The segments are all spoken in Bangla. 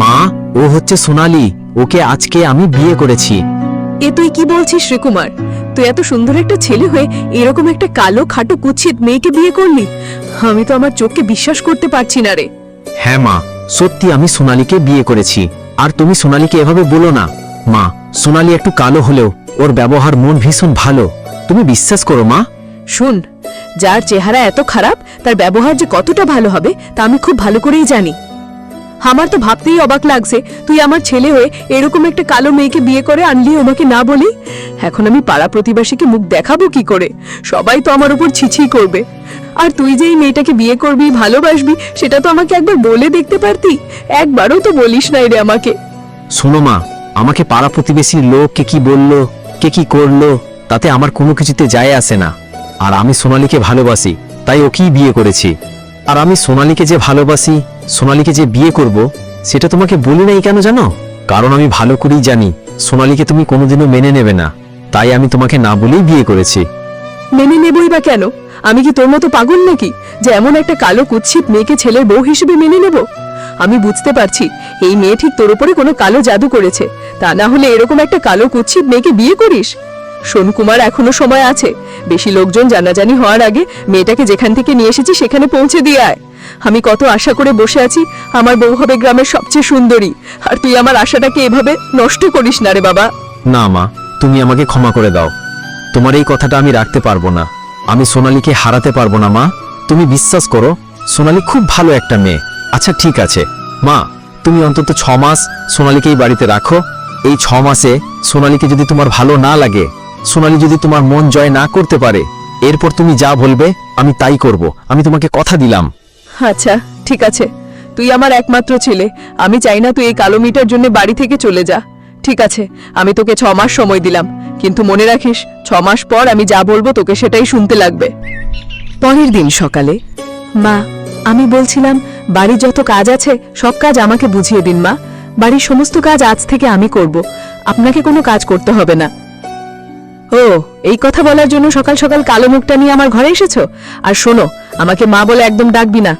মা ও হচ্ছে সোনালি। ওকে আজকে আমি বিয়ে করেছি। এ তুই কি বলছিস শ্রীকুমার? তুই এত সুন্দর একটা ছেলে হয়ে এরকম একটা কালো খাটো কুচ্ছিত মেয়েকে বিয়ে করলি? আমি তো আমার চোখকে বিশ্বাস করতে পারছি না রে। হ্যাঁ মা সত্যি আমি সোনালিকে বিয়ে করেছি। আর তুমি সোনালিকে এভাবে বলো না। মা সোনালি একটু কালো হলেও ওর ব্যবহার মন ভীষণ ভালো। তুমি বিশ্বাস করো মা। শুন যার চেহারা এত খারাপ, তার ব্যবহার যে কতটা ভালো হবে, তা আমি খুব ভালো করেই জানি। আমার তো ভাবতেই অবাক লাগছে, তুই আমার ছেলে হয়ে এরকম একটা কালো মেয়েকে বিয়ে করে আনলি আমাকে না বলি? এখন আমি পাড়া প্রতিবেশীকে মুখ দেখাবো কি করে? সবাই তো আমার উপর ছিছি করবে। আর তুই যে এই মেয়েটাকে বিয়ে করবি, ভালোবাসবি, সেটা তো আমাকে একবার বলে দেখতে পারতি? একবারও তো বলিস নাই রে আমাকে। শোনো মা, আমাকে পাড়া প্রতিবেশীর লোক কে কি বলল, কে কি করল, তাতে আমার কোনো কিছুতে যায় আসে না। আর আমি সোনালীকে ভালোবাসি, তাই ওকেই বিয়ে করেছি? আর আমি সোনালীকে যে ভালোবাসি, সোনালীকে যে বিয়ে করব, সেটা তোমাকে বলি নাই কেন জানো? কারণ আমি ভালো করেই জানি, সোনালীকে তুমি কোনোদিনও মেনে নেবে না। তাই আমি তোমাকে না বলেই বিয়ে করেছি। মেনে নেবই বা কেন? আমি কি তোর মতো পাগল নাকি, যে এমন একটা কালো কুৎসিত মেয়েকে ছেলের বউ হিসেবে মেনে নেব? আমি বুঝতে পারছি, এই মেয়ে ঠিক তোর উপরে কোনো কালো জাদু করেছে। তা না হলে এরকম একটা কালো কুৎসিত মেয়েকে বিয়ে করিস? সোন কুমার এখনও সময় আছে। বেশি লোকজন জানাজানি হওয়ার আগে মেয়েটাকে যেখান থেকে নিয়ে এসেছি সেখানে পৌঁছে দিয়ে আয়। আমি কত আশা করে বসে আছি, আমার বউ হবে গ্রামের সবচেয়ে সুন্দরী। আর তুই আমার আশাটাকে এভাবে নষ্ট করিস না রে বাবা। না মা, তুমি আমাকে ক্ষমা করে দাও। তোমার এই কথাটা আমি রাখতে পারব না। আমি সোনালীকে হারাতে পারব না মা। তুমি বিশ্বাস করো, সোনালী খুব ভালো একটা মেয়ে। আচ্ছা ঠিক আছে। মা, তুমি অন্তত ছ মাস সোনালীকে এই বাড়িতে রাখো। এই ছ মাসে সোনালীকে যদি তোমার ভালো না লাগে সোনালী যদি তোমার মন জয় না করতে পারে, এরপর তুমি যা বলবে, আমি তাই করব। আমি তোমাকে কথা দিলাম। আচ্ছা ঠিক আছে। তুই আমার একমাত্র ছেলে। আমি চাই না তুই এই কালো মিটার জন্য বাড়ি থেকে চলে যা। ঠিক আছে, আমি তোকে ছ মাস সময় দিলাম। কিন্তু মনে রাখিস, ছ মাস পর আমি যা বলব তোকে সেটাই শুনতে লাগবে। পরের দিন সকালে, মা, আমি বলছিলাম, বাড়ির যত কাজ আছে, সব কাজ আমাকে বুঝিয়ে দিন মা। বাড়ির সমস্ত কাজ আজ থেকে আমি করব। আপনাকে কোনো কাজ করতে হবে না। ও, এই কথা বলার জন্য সকাল সকাল কালো মুখটা নিয়ে আমার ঘরে এসেছ? আর শোনো, আমাকে মা বলে একদম ডাকবি না।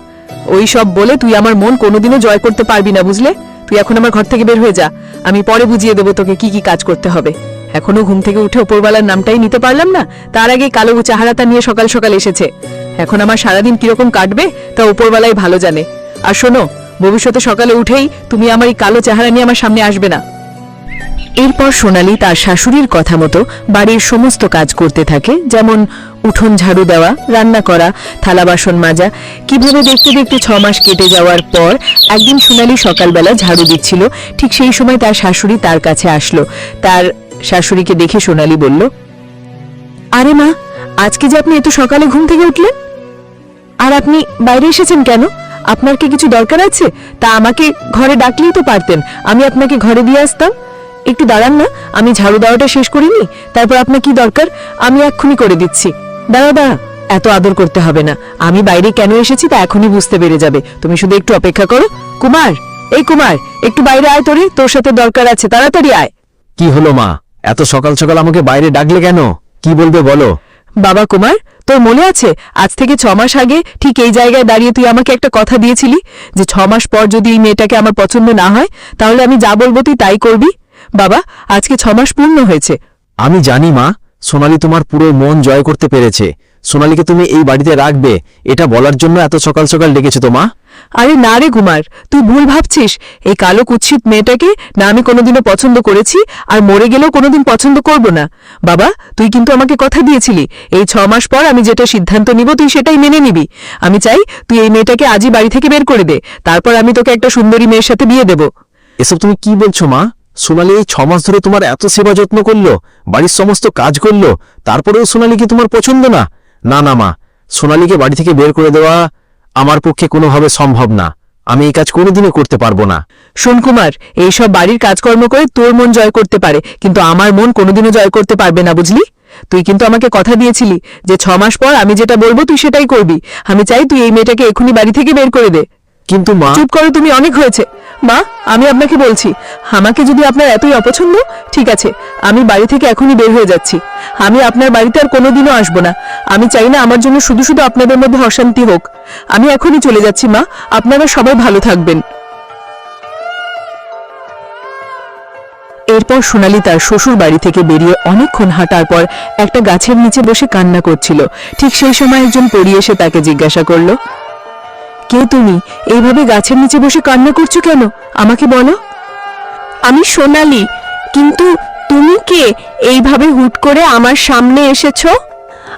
ওই সব বলে তুই আমার মন কোনোদিনও জয় করতে পারবি না, বুঝলে? তুই এখন আমার ঘর থেকে বের হয়ে যা। আমি পরে বুঝিয়ে দেবো তোকে কি কি কাজ করতে হবে। এখনও ঘুম থেকে উঠে ওপরওয়ালার নামটাই নিতে পারলাম না? তার আগে কালো চাহারাটা নিয়ে সকাল সকাল এসেছে। এখন আমার সারাদিন কীরকম কাটবে, তা ওপরওয়ালাই ভালো জানে। আর শোনো, ভবিষ্যতে সকালে উঠেই তুমি আমার এই কালো চেহারা নিয়ে আমার সামনে আসবে না। এরপর সোনালি তার শাশুড়ির কথা মতো বাড়ির সমস্ত কাজ করতে থাকে, যেমন উঠোন ঝাড়ু দেওয়া, রান্না করা, থালা বাসন মাজা। কীভাবে দেখতে দেখতে ছ মাস কেটে যাওয়ার পর একদিন সোনালি সকালবেলা ঝাড়ু দিচ্ছিল, ঠিক সেই সময় তার শাশুড়ি তার কাছে আসলো। তার শাশুড়িকে দেখে সোনালি বলল, আরে মা, আজকে যে আপনি এত সকালে ঘুম থেকে উঠলেন? আর আপনি বাইরে এসেছেন কেন? আপনার কি কিছু দরকার আছে? তা আমাকে ঘরে ডাকলেই তো পারতেন, আমি আপনাকে ঘরে দিয়ে আসতাম। একটু দাঁড়ান না আমি ঝাড়ু দেওয়াটা শেষ করিনি তারপর আপনার কি দরকার? আমি এক্ষুনি করে দিচ্ছি। দাঁড়া দাঁড়া এত আদর করতে হবে না। আমি বাইরে কেন এসেছি তা এখনই বুঝতে পেরে যাবে। তুমি শুধু একটু অপেক্ষা করো। কুমার এই কুমার একটু বাইরে আয় তোরে তোর সাথে দরকার আছে তাড়াতাড়ি আয়। কি হলো মা? এত সকাল সকাল আমাকে বাইরে ডাকলে কেন? কি বলবে বলো? বাবা কুমার তোর মনে আছে আজ থেকে ছ মাস আগে ঠিক এই জায়গায় দাঁড়িয়ে তুই আমাকে একটা কথা দিয়েছিলি? যে ছ মাস পর যদি এই মেয়েটাকে আমার পছন্দ না হয় তাহলে আমি যা বলব তুই তাই করবি। বাবা আজকে ছ মাস পূর্ণ হয়েছে। আমি জানি মা। সোনালি তোমার পুরো মন জয় করতে পেরেছে। সোনালিকে তুমি এই বাড়িতে রাখবে। এটা বলার জন্য এত সকাল সকাল ডেকেছো তো মা। আরে না রে কুমার তুই ভুল ভাবছিস। এই কালো কুৎসিত মেয়েটাকে না আমি কোনোদিনও পছন্দ করেছি আর মরে গেলেও কোনোদিন পছন্দ করব না। বাবা তুই কিন্তু আমাকে কথা দিয়েছিলি। এই ছ মাস পর আমি যেটা সিদ্ধান্ত নিব তুই সেটাই মেনে নিবি। আমি চাই তুই এই মেয়েটাকে আজই বাড়ি থেকে বের করে দে। তারপর আমি তোকে একটা সুন্দরী মেয়ের সাথে বিয়ে দেব। এসব তুমি কি বলছো মা? সোনালী এই ছমাস ধরে তোমার এত সেবা যত্ন করল, বাড়ির সমস্ত কাজ করল, তারপরেও সোনালী কি তোমার পছন্দ না? না না, মা। সোনালিকে বাড়ি থেকে বের করে দেওয়া আমার পক্ষে কোনোভাবে সম্ভব না। আমি এই কাজ কোনোদিনও করতে পারব না। শোন কুমার এইসব বাড়ির কাজকর্ম করে তোর মন জয় করতে পারে, কিন্তু আমার মন কোনোদিনও জয় করতে পারবে না, বুঝলি? তুই কিন্তু আমাকে কথা দিয়েছিলি যে ছ মাস পর আমি যেটা বলব তুই সেটাই করবি। আমি চাই তুই এই মেয়েটাকে এখনই বাড়ি থেকে বের করে দে। কিন্তু মা চুপ করো, তুমি অনেক হয়েছে। মা, আমি আপনাকে বলছি, আমাকে যদি আপনার এতই অপছন্দ, ঠিক আছে, আমি বাড়ি থেকে এখনই বের হয়ে যাচ্ছি। আমি আপনার বাড়িতে আর কোনোদিনও আসব না। আমি চাই না আমার জন্য শুধু শুধু আপনাদের মধ্যে অশান্তি হোক। আমি এখনই চলে যাচ্ছি, মা। আপনারা সবাই ভালো থাকবেন। এরপর সোনালি তার শ্বশুর বাড়ি থেকে বেরিয়ে অনেকক্ষণ হাঁটার পর একটা গাছের নিচে বসে কান্না করছিল। ঠিক সেই সময় একজন পড়ি এসে তাকে জিজ্ঞাসা করল কে তুমি? এইভাবে গাছের নিচে বসে কান্না করছ কেন? আমাকে বলো। আমি সোনালি, কিন্তু তুমি কে? এইভাবে হুট করে আমার সামনে এসেছ?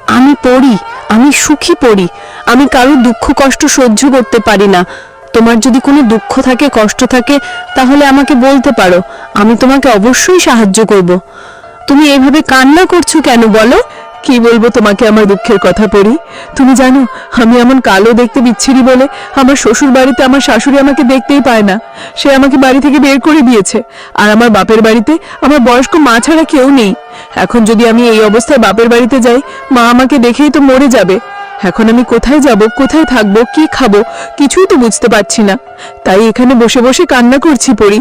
আমি পড়ি, আমি সুখী পড়ি। আমি কারও দুঃখ, কষ্ট সহ্য করতে পারি না। তোমার যদি কোনো দুঃখ থাকে, কষ্ট থাকে, তাহলে আমাকে বলতে পারো। আমি তোমাকে অবশ্যই সাহায্য করব। তুমি এইভাবে কান্না করছ কেন বলো? কি বলব তোমাকে আমার দুঃখের কথা পড়ি তুমি জানো, আমি এমন কালো দেখতে বিচ্ছিরি বলে আমার শ্বশুর বাড়িতে আমার শাশুড়ি আমাকে দেখতেই পায় না। সে আমাকে বাড়ি থেকে বের করে দিয়েছে। আর আমার বাপের বাড়িতে আমার বয়স্ক মা ছাড়া কেউ নেই। এখন যদি আমি এই অবস্থায় বাপের বাড়িতে যাই, মা আমাকে দেখেই তো মরে যাবে। এখন আমি কোথায় যাব, কোথায় থাকব, কি খাব, কিছুই তো বুঝতে পারছি না। তাই এখানে বসে বসে কান্না করছি পড়ি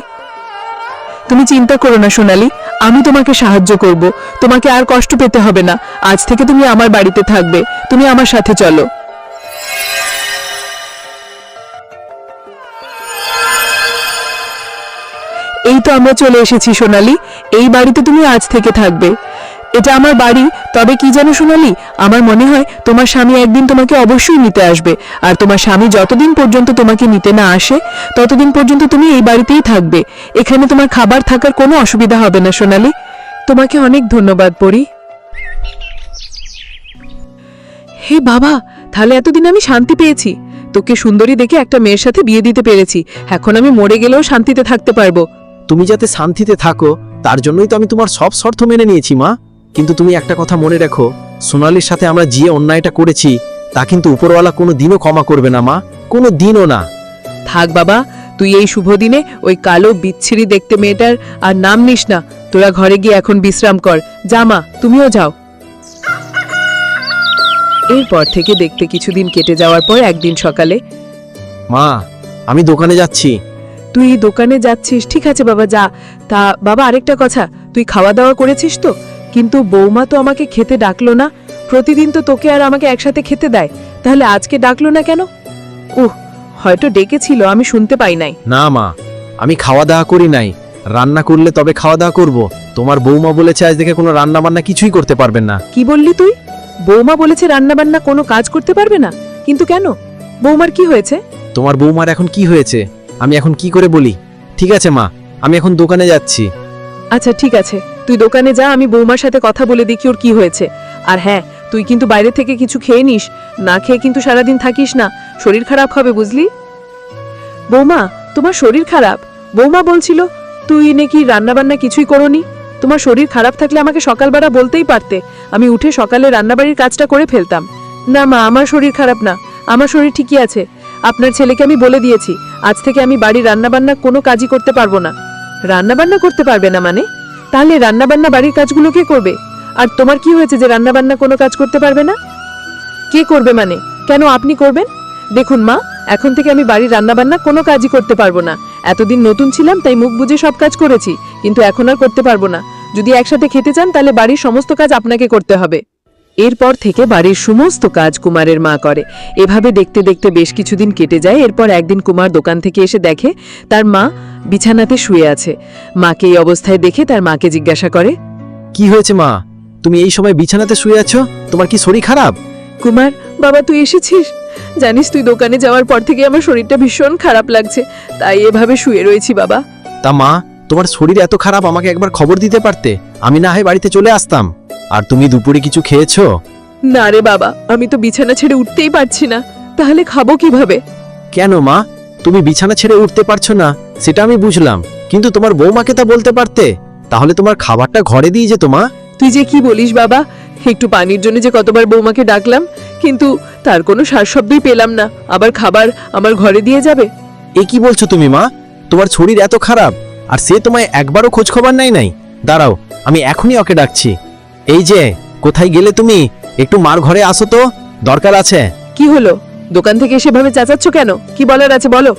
তুমি চিন্তা করো না, সোনালি। আমি তোমাকে সাহায্য করব। তোমাকে আর কষ্ট পেতে হবে না। আজ থেকে তুমি আমার বাড়িতে থাকবে। তুমি আমার সাথে চলো। এই তো আমরা চলে এসেছি, সোনালি। এই বাড়িতে তুমি আজ থেকে থাকবে। এটা আমার বাড়ি। তবে কি জানো সোনালি? আমার মনে হয় তোমার স্বামী একদিন তোমাকে অবশ্যই নিতে আসবে। আর তোমার স্বামী যতদিন পর্যন্ত তোমাকে নিতে না আসে, ততদিন পর্যন্ত তুমি এই বাড়িতেই থাকবে। এখানে তোমার খাবার থাকার কোনো অসুবিধা হবে না সোনালি। তোমাকে অনেক ধন্যবাদ পড়ি হে বাবা, তাহলে এতদিন আমি শান্তি পেয়েছি। তোকে সুন্দরী দেখে একটা মেয়ের সাথে বিয়ে দিতে পেরেছি। এখন আমি মরে গেলেও শান্তিতে থাকতে পারব। তুমি যাতে শান্তিতে থাকো, তার জন্যই তো আমি তোমার সব শর্ত মেনে নিয়েছি, মা। কিন্তু তুমি একটা কথা মনে রেখো সোনালির সাথে আমরা যে অন্যায়টা করেছি তা কিন্তু উপরওয়ালা কোনো দিনও ক্ষমা করবে না মা। কোনো দিনও না। থাক বাবা তুই এই শুভ দিনে ওই কালো বিচ্ছিরি দেখতে মেয়েটার আর নাম নিস না। তোরা ঘরে গিয়ে এখন বিশ্রাম কর। যা মা তুমিও যাও। এরপর থেকে দেখতে কিছুদিন কেটে যাওয়ার পর একদিন সকালে মা আমি দোকানে যাচ্ছি। তুই দোকানে যাচ্ছিস? ঠিক আছে বাবা যা। তা বাবা আরেকটা কথা। তুই খাওয়া দাওয়া করেছিস তো? কিন্তু বৌমা তো আমাকে খেতে ডাকলো না। প্রতিদিন তো তোকে আর আমাকে একসাথে খেতে দেয়। তাহলে আজকে ডাকলো না কেন? উহ হয়তো ডেকেছিল আমি শুনতে পাই নাই। না মা আমি খাওয়া দাওয়া করি নাই। রান্না করলে তবে খাওয়া দাওয়া করব। তোমার বৌমা বলেছে আজ দেখে কোনো রান্না বান্না কিছুই করতে পারবেন না। কি বললি তুই? বৌমা বলেছে রান্না বান্না কোনো কাজ করতে পারবে না। কিন্তু কেন? বৌমার কি হয়েছে? তোমার বৌমার এখন কি হয়েছে? আমি এখন কি করে বলি? ঠিক আছে মা আমি এখন দোকানে যাচ্ছি। আচ্ছা ঠিক আছে। তুই দোকানে যা, আমি বৌমার সাথে কথা বলে দেখি ওর কি হয়েছে। আর হ্যাঁ তুই কিন্তু বাইরে থেকে কিছু খেয়ে নিস। না খেয়ে কিন্তু সারাদিন থাকিস না। শরীর খারাপ হবে, বুঝলি? বৌমা, তোমার শরীর খারাপ? বৌমা বলছিল, তুই নাকি রান্নাবান্না কিছুই করনি? তোমার শরীর খারাপ থাকলে আমাকে সকালবেলা বলতেই পারতে। আমি উঠে সকালে রান্নাবাড়ির কাজটা করে ফেলতাম। না মা, আমার শরীর খারাপ না। আমার শরীর ঠিকই আছে। আপনার ছেলেকে আমি বলে দিয়েছি, আজ থেকে আমি বাড়ির রান্নাবান্না কোনো কাজই করতে পারব না। রান্নাবান্না করতে পারবে না মানে? তাহলে রান্নাবান্না বাড়ির কাজগুলো কে করবে? আর তোমার কি হয়েছে যে রান্নাবান্না কোনো কাজ করতে পারবে না? কে করবে মানে? কেন আপনি করবেন? দেখুন মা, এখন থেকে আমি বাড়ির রান্নাবান্না কোনো কাজই করতে পারব না। এতদিন নতুন ছিলাম, তাই মুখ বুঝে সব কাজ করেছি, কিন্তু এখন আর করতে পারব না। যদি একসাথে খেতে চান, তাহলে বাড়ির সমস্ত কাজ আপনাকে করতে হবে। এরপর থেকে বাড়ির সমস্ত কাজ কুমারের মা করে। এভাবে দেখতে দেখতে বেশ কিছুদিন কেটে যায়। এরপর একদিন কুমার দোকান থেকে এসে দেখে, তার মা বিছানাতে শুয়ে আছে। মাকে এই অবস্থায় দেখে তার মাকে জিজ্ঞাসা করে কি হয়েছে মা? তুমি এই সময় বিছানাতে শুয়ে আছো? তোমার কি শরীর খারাপ? কুমার বাবা তুই এসেছিস? জানিস তুই দোকানে যাওয়ার পর থেকে আমার শরীরটা ভীষণ খারাপ লাগছে। তাই এভাবে শুয়ে রয়েছি বাবা। তা মা তোমার শরীর এত খারাপ আমাকে একবার খবর দিতে পারতে? আমি না হয় বাড়িতে চলে আসতাম। আর তুমি দুপুরে কিছু খেয়েছো? না রে বাবা আমি তো বিছানা ছেড়ে উঠতেই পারছি না। তাহলে খাব কীভাবে? কেন মা? তুমি বিছানা ছেড়ে উঠতে পারছ না সেটা আমি বুঝলাম। কিন্তু তোমার বৌমাকে তা বলতে পারতে? তাহলে তোমার খাবারটা ঘরে দিয়ে যেত মা। তুই যে কি বলিস বাবা? একটু পানির জন্য যে কতবার বৌমাকে ডাকলাম কিন্তু তার কোনো সারশব্দই পেলাম না। আবার খাবার আমার ঘরে দিয়ে যাবে? এ কি বলছো তুমি মা? তোমার শরীর এত খারাপ আর সে তোমায় একবারও খোঁজ খবর নাই নাই। দাঁড়াও আমি এখনই ওকে ডাকছি। এই যে কোথায় গেলে তুমি? একটু মার ঘরে আসো তো দরকার আছে। কি হলো? দোকান থেকে সেভাবে চেঁচাচ্ছ কেন? কি বলার আছে বলো?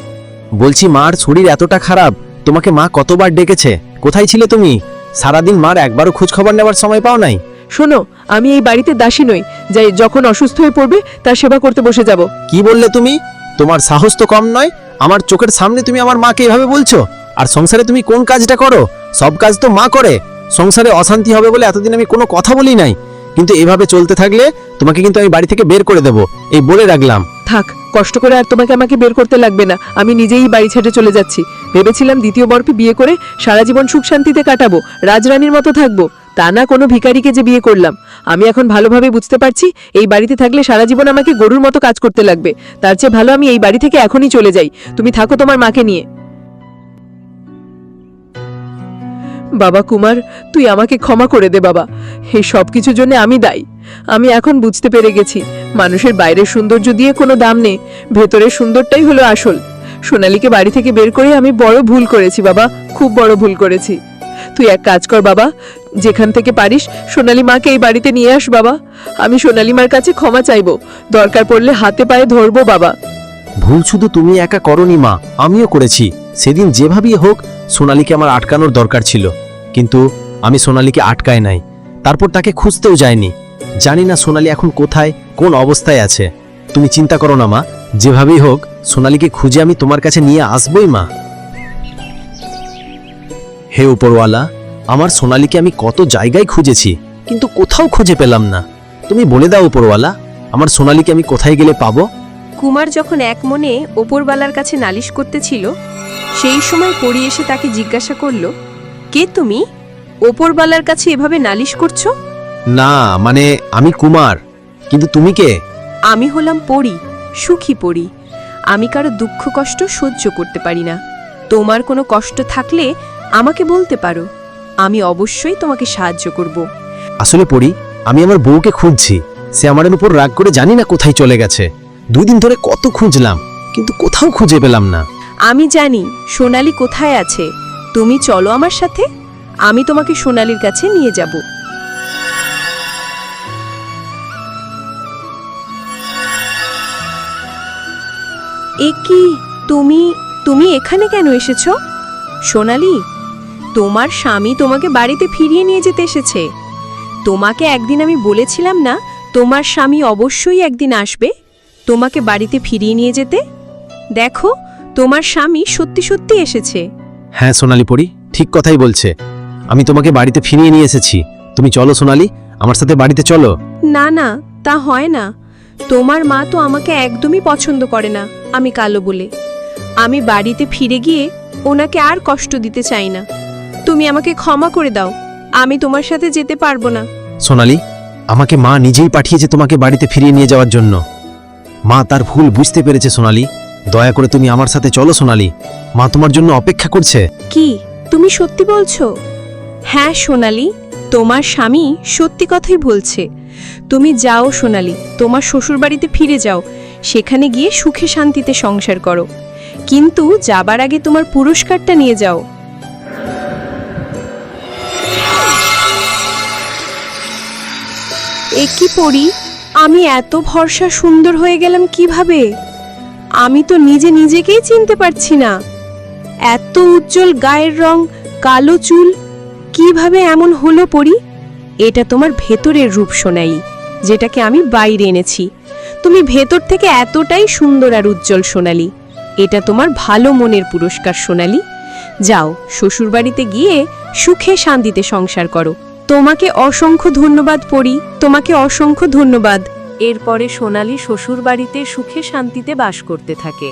বলছি মার শরীর এতটা খারাপ তোমাকে মা কতবার ডেকেছে? কোথায় ছিলে তুমি? সারাদিন মার একবারও খোঁজ খবর নেওয়ার সময় পাও নাই? শোনো আমি এই বাড়িতে দাসী নই যাই যখন অসুস্থ হয়ে পড়বে তার সেবা করতে বসে যাব। কি বললে তুমি? তোমার সাহস তো কম নয়। আমার চোখের সামনে তুমি আমার মাকে এভাবে বলছো? আর সংসারে তুমি কোন কাজটা করো? সব কাজ তো মা করে। সংসারে অশান্তি হবে বলে এতদিন আমি কোনো কথা বলি নাই। কিন্তু এভাবে চলতে থাকলে তোমাকে কিন্তু আমি বাড়ি থেকে বের করে দেব। এই বলে রাখলাম। থাক, কষ্ট করে আর তোমাকে আমাকে বের করতে লাগবে না। আমি নিজেই বাড়ি ছেড়ে চলে যাচ্ছি। ভেবেছিলাম দ্বিতীয় বরকে বিয়ে করে সারা জীবন সুখ শান্তিতে কাটাবো, রাজরানীর মতো থাকব। তা না, কোনো ভিখারিকে যে বিয়ে করলাম। আমি এখন ভালোভাবে বুঝতে পারছি এই বাড়িতে থাকলে সারা জীবন আমাকে গরুর মতো কাজ করতে লাগবে। তার চেয়ে ভালো আমি এই বাড়ি থেকে এখনই চলে যাই। তুমি থাকো তোমার মাকে নিয়ে। বাবা কুমার, তুই আমাকে ক্ষমা করে দে বাবা। এই সব কিছুর জন্য আমি দায়ী। আমি এখন বুঝতে পেরে গেছি, মানুষের বাইরের সৌন্দর্য দিয়ে কোনো দাম নেই। ভেতরের সুন্দরটাই হলো আসল। সোনালীকে বাড়ি থেকে বের করে আমি বড় ভুল করেছি বাবা, খুব বড় ভুল করেছি। তুই এক কাজ কর বাবা, যেখান থেকে পারিস সোনালী মাকে এই বাড়িতে নিয়ে আস বাবা। আমি সোনালী মার কাছে ক্ষমা চাইব, দরকার পড়লে হাতে পায়ে ধরবো বাবা। ভুল শুধু তুমি একা করনি মা, আমিও করেছি। সেদিন যেভাবেই হোক সোনালীকে আমার আটকানোর দরকার ছিল, কিন্তু আমি সোনালীকে আটকায় নাই। তারপর তাকে খুঁজতেও যায়নি জানি না সোনালী এখন কোথায়, কোন অবস্থায় আছে। তুমি চিন্তা করো না মা, যেভাবেই হোক, সোনালীকে খুঁজে আমি তোমার কাছে নিয়ে আসবই মা। হে উপরওয়ালা, আমার সোনালীকে আমি কত জায়গায় খুঁজেছি, কিন্তু কোথাও খুঁজে পেলাম না। তুমি বলে দাও উপরওয়ালা, আমার সোনালীকে আমি কোথায় গেলে পাবো? কুমার যখন এক মনে ওপরবালার কাছে নালিশ করতেছিল সেই সময় পড়ি এসে তাকে জিজ্ঞাসা করল কে তুমি? ওপরবালার কাছে এভাবে নালিশ করছ? না মানে আমি কুমার। কিন্তু তুমি কে? আমি হলাম পড়ি সুখী পড়ি আমি কারও দুঃখ কষ্ট সহ্য করতে পারি না। তোমার কোনো কষ্ট থাকলে আমাকে বলতে পারো। আমি অবশ্যই তোমাকে সাহায্য করব। আসলে পড়ি আমি আমার বউকে খুঁজছি। সে আমার উপর রাগ করে জানি না কোথায় চলে গেছে। দুই দিন ধরে কত খুঁজলাম কিন্তু কোথাও খুঁজে পেলাম না। আমি জানি সোনালি কোথায় আছে। তুমি চলো আমার সাথে। আমি তোমাকে সোনালির কাছে নিয়ে যাব। এ কি? তুমি তুমি এখানে কেন এসেছ? সোনালি, তোমার স্বামী তোমাকে বাড়িতে ফিরিয়ে নিয়ে যেতে এসেছে। তোমাকে একদিন আমি বলেছিলাম না, তোমার স্বামী অবশ্যই একদিন আসবে তোমাকে বাড়িতে ফিরিয়ে নিয়ে যেতে? দেখো তোমার স্বামী সত্যি সত্যি এসেছে। হ্যাঁ সোনালি পড়ি ঠিক কথাই বলছে। আমি তোমাকে বাড়িতে ফিরিয়ে নিয়ে এসেছি। তুমি চলো সোনালি আমার সাথে বাড়িতে চলো। না না তা হয় না। তোমার মা তো আমাকে একদমই পছন্দ করে না আমি কালো বলে। আমি বাড়িতে ফিরে গিয়ে ওনাকে আর কষ্ট দিতে চাই না। তুমি আমাকে ক্ষমা করে দাও আমি তোমার সাথে যেতে পারব না। সোনালি আমাকে মা নিজেই পাঠিয়েছে তোমাকে বাড়িতে ফিরিয়ে নিয়ে যাওয়ার জন্য। মা তার ভুল বুঝতে পেরেছে সোনালি। দয়া করে তুমি আমার সাথে চলো, সোনালি। মা তোমার জন্য অপেক্ষা করছে। কি? তুমি সত্যি বলছো? হ্যাঁ সোনালি, তোমার স্বামী সত্যি কথাই বলছে। তুমি যাও, সোনালি, তোমার শ্বশুরবাড়িতে ফিরে যাও। সেখানে গিয়ে সুখে শান্তিতে সংসার করো। কিন্তু যাবার আগে তোমার পুরস্কারটা নিয়ে যাও। এ কি পড়ি আমি এত ভরসা সুন্দর হয়ে গেলাম কীভাবে? আমি তো নিজে নিজেকেই চিনতে পারছি না। এত উজ্জ্বল গায়ের রং, কালো চুল, কীভাবে এমন হলো পড়ি এটা তোমার ভেতরের রূপ শোনাই যেটাকে আমি বাইরে এনেছি। তুমি ভেতর থেকে এতটাই সুন্দর আর উজ্জ্বল সোনালি। এটা তোমার ভালো মনের পুরস্কার সোনালি। যাও, শ্বশুরবাড়িতে গিয়ে সুখে শান্তিতে সংসার করো। তোমাকে অসংখ্য ধন্যবাদ পড়ি তোমাকে অসংখ্য ধন্যবাদ। এরপরে সোনালি শ্বশুরবাড়িতে সুখে শান্তিতে বাস করতে থাকে।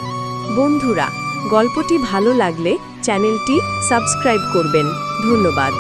বন্ধুরা, গল্পটি ভালো লাগলে চ্যানেলটি সাবস্ক্রাইব করবেন। ধন্যবাদ।